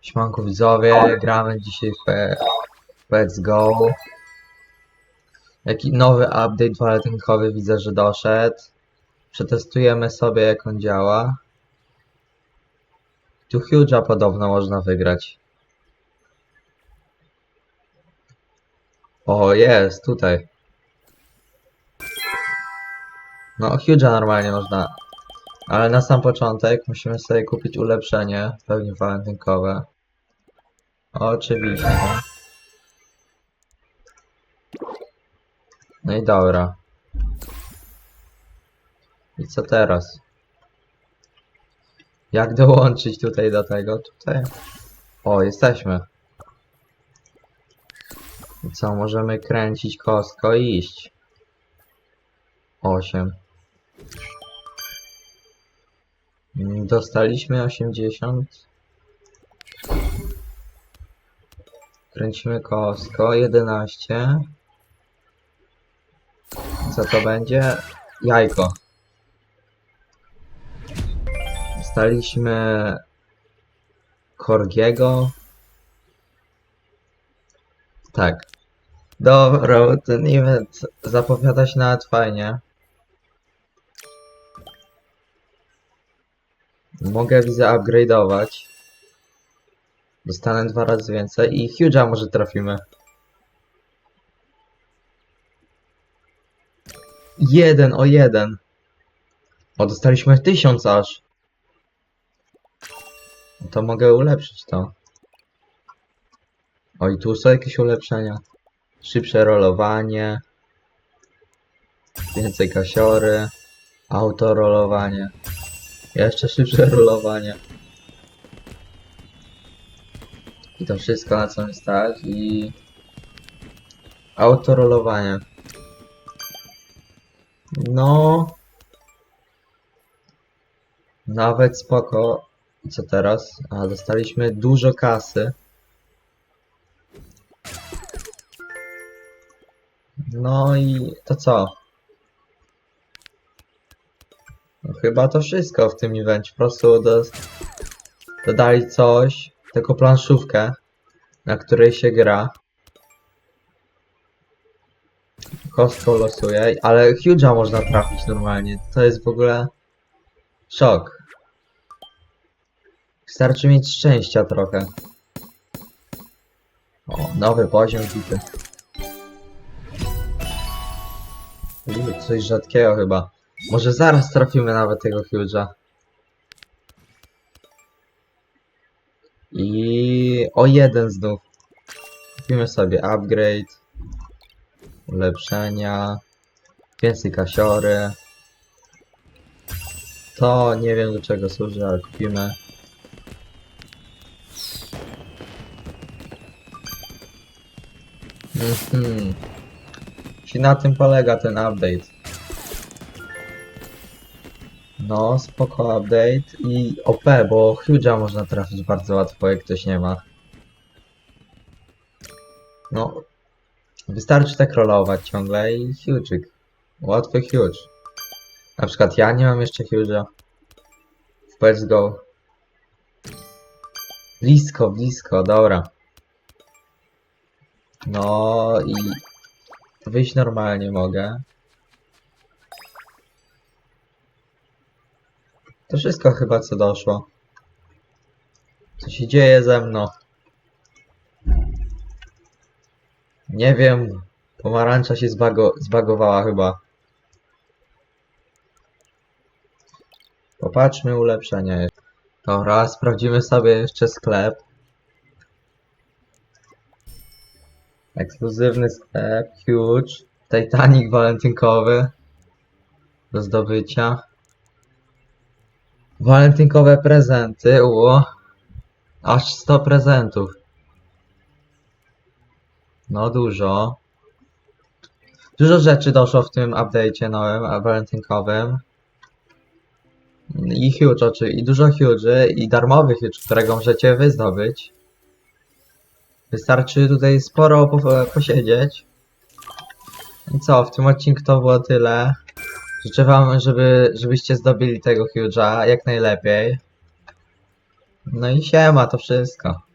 Siemanko widzowie, gramy dzisiaj w Let's Go. Jaki nowy update walentynkowy widzę, że doszedł. Przetestujemy sobie jak on działa. Tu Huge'a podobno można wygrać. O, jest, tutaj. No, Huge'a normalnie można. Ale na sam początek musimy sobie kupić ulepszenie, pewnie walentynkowe. Oczywiście. No i dobra. I co teraz? Jak dołączyć tutaj do tego? Tutaj. O, jesteśmy. I co, możemy kręcić kostko i iść. 8. Mm, Dostaliśmy 80. Kręcimy kostko 11. Co to będzie? Jajko. Dostaliśmy Korgiego. Tak. Dobra, ten event zapowiada się nawet fajnie. Mogę widzę upgrade'ować. Dostanę dwa razy więcej i Huge'a może trafimy. Jeden o jeden. O, dostaliśmy tysiąc aż. No to mogę ulepszyć to. O, i tu są jakieś ulepszenia. Szybsze rolowanie. Więcej kasiory. Autorolowanie. Jeszcze szybsze rolowanie. I to wszystko na co mi stać i autorolowanie. No nawet spoko. Co teraz? A dostaliśmy dużo kasy. No i to co? No chyba to wszystko w tym evencie. Po prostu do, dodali coś, taką planszówkę, na której się gra. Kostką losuje, ale Huge'a można trafić normalnie. To jest w ogóle szok. Wystarczy mieć szczęścia trochę. O, nowy poziom bity. Coś rzadkiego chyba. Może zaraz trafimy nawet tego Huge'a. I o jeden znów. Kupimy sobie upgrade. Ulepszenia. Więcej kasiory. To nie wiem do czego służy, ale kupimy. Mhm. I na tym polega ten update. No, spoko update i OP, bo Huge'a można trafić bardzo łatwo, jak ktoś nie ma. No, wystarczy tak rolować ciągle i Huge'ik. Łatwy Huge. Na przykład ja nie mam jeszcze Huge'a. Let's go. Blisko, blisko, dobra. No i wyjść normalnie mogę. To wszystko chyba co doszło. Co się dzieje ze mną? Nie wiem. Pomarańcza się zbago zbagowała chyba. Popatrzmy ulepszenia. Dobra, sprawdzimy sobie jeszcze sklep. Ekskluzywny sklep, huge. Titanic walentynkowy. Do zdobycia. Walentynkowe prezenty, u. Aż 100 prezentów. No dużo. Dużo rzeczy doszło w tym update'cie nowym, walentynkowym. I huge oczy, i dużo huge, i darmowy huge, którego możecie wy zdobyć. Wystarczy tutaj sporo po posiedzieć. I co, w tym odcinku to było tyle. Życzę wam, żeby, żebyście zdobyli tego Huge'a jak najlepiej. No i siema, to wszystko.